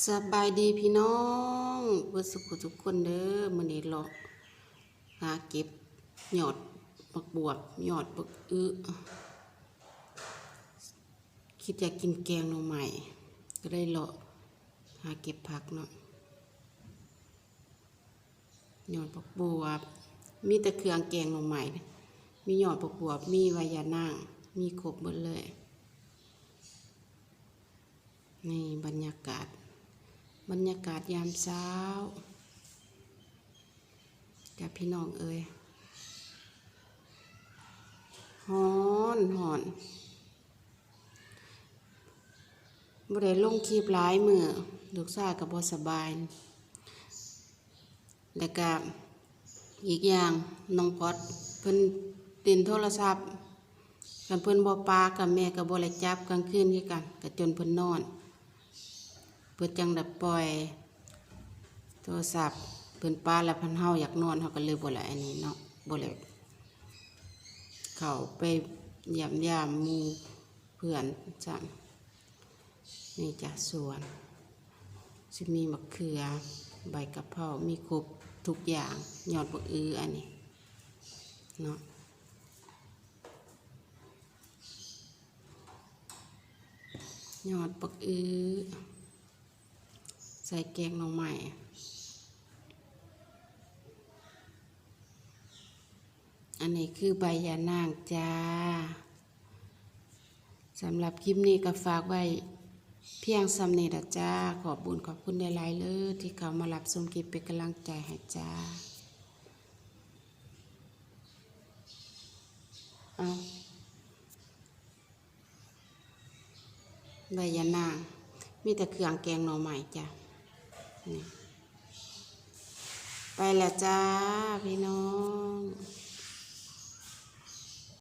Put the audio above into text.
สบายดีพี่น้องเบิดสุขทุกคนเด้อมื้อนี้เลาะหาเก็บหยอดบักบวบหยอดบักอึคิดอยากกินแกงหน่อใหม่ ก็ได้เลาะหาเก็บผักเนาะหยอดบักบวบ มีแต่เครื่องแกงหน่อใหม่ มีหยอดบักบวบ มีใบยานางมีครบหมดเลย นี่บรรยากาศ บรรยากาศยามเช้ากับพี่น้องเอ้ยฮอนฮอนบ่ได้ลงคลิปหลายมือลูกชาก็บ่สบาย แล้วก็อีกอย่างน้องพอดเพิ่นตินโทรศัพท์กันเพิ่นบ่ปากับแม่ก็บ่ได้จับกลางคืนคือกันก็จนเพิ่นนอน พื่อจังได้ปล่อย โทรศัพท์เพิ่นป้าแล้วเพันเฮาอยากนอนเฮาก็เลยบ่ละอันนี้เนาะบ่เลยเขาไปยี่ยมยามมูเพื่อนจังนี่จ้ะสวนสิมีมะเขือ ใบกะเพรามีครบทุกอย่างยอดบักอืออันนี้เนาะยอดบักอื้อ ส่แกงหน่อใหม่ อันนี้คือใบยานางจ้าสำหรับคลิปนี้ก็ฝากไว้เพียงสำเนีดจ้า ขอบบุญขอบคุณหลายเลยที่เขามารับชมคลิปเป็นกำลังใจให้จ้า เอาใบยานางมีแต่เครื่องแกงหน่อใหม่จ้ะ ไปแล้วจ้า พี่น้อง